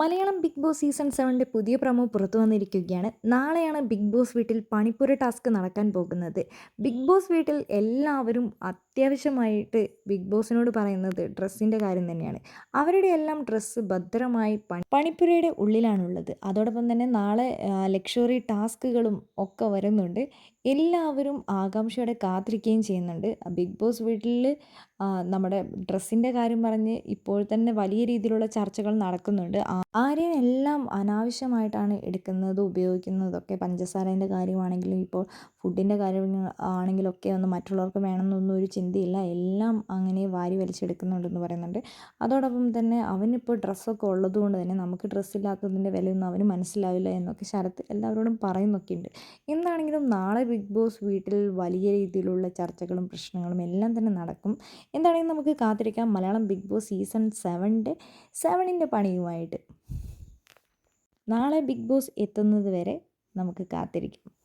Malayalam big boss season സെവന്റെ പുതിയ promo പുറത്തു വന്നിരിക്കുകയാണ്. നാളെയാണ് ബിഗ് ബോസ് വീട്ടിൽ പണിപ്പുര ടാസ്ക് നടക്കാൻ പോകുന്നത്. ബിഗ് ബോസ് വീട്ടിൽ എല്ലാവരും അത്യാവശ്യമായിട്ട് ബിഗ് ബോസിനോട് പറയുന്നത് ഡ്രസ്സിന്റെ കാര്യം തന്നെയാണ്. അവരുടെ എല്ലാം ഡ്രസ്സ് ഭദ്രമായി പണി പണിപ്പുരയുടെ ഉള്ളിലാണുള്ളത്. അതോടൊപ്പം തന്നെ നാളെ ലക്ഷറി ടാസ്കുകളും ഒക്കെ വരുന്നുണ്ട്. എല്ലാവരും ആകാംക്ഷയോടെ കാത്തിരിക്കുകയും ചെയ്യുന്നുണ്ട്. ബിഗ് ബോസ് വീട്ടിൽ നമ്മുടെ ഡ്രസ്സിന്റെ കാര്യം പറഞ്ഞ് ഇപ്പോൾ തന്നെ വലിയ രീതിയിലുള്ള ചർച്ചകൾ നടക്കുന്നുണ്ട്. ആരെയും എല്ലാം അനാവശ്യമായിട്ടാണ് എടുക്കുന്നത് ഉപയോഗിക്കുന്നതൊക്കെ പഞ്ചസാരേന്റെ കാര്യമാണെങ്കിലും ഇപ്പോൾ ഫുഡിന്റെ കാര്യം ആണെങ്കിലൊക്കെ ഒന്ന് മറ്റുള്ളവർക്ക് വേണമെന്നൊന്നും ഒരു ചിന്തയില്ല. എല്ലാം അങ്ങനെ വാരി വലിച്ചെടുക്കുന്നുണ്ടെന്ന് പറയുന്നുണ്ട്. അതോടൊപ്പം തന്നെ അവനിപ്പോൾ ഡ്രസ്സൊക്കെ ഉള്ളതുകൊണ്ട് തന്നെ നമുക്ക് ഡ്രസ്സില്ലാത്തതിന്റെ വിലയൊന്നും അവന് മനസ്സിലാവില്ല എന്നൊക്കെ ശരത്ത് എല്ലാവരോടും പറയുന്നൊക്കെയുണ്ട്. എന്താണെങ്കിലും നാളെ ബിഗ് ബോസ് വീട്ടിൽ വലിയ രീതിയിലുള്ള ചർച്ചകളും പ്രശ്നങ്ങളും എല്ലാം തന്നെ നടക്കും. എന്താണെങ്കിലും നമുക്ക് കാത്തിരിക്കാം. മലയാളം ബിഗ് ബോസ് സീസൺ സെവന്റെ സെവനിന്റെ പണിയുമായിട്ട്. നാളെ ബിഗ് ബോസ് എത്തുന്നത് വരെ നമുക്ക് കാത്തിരിക്കാം.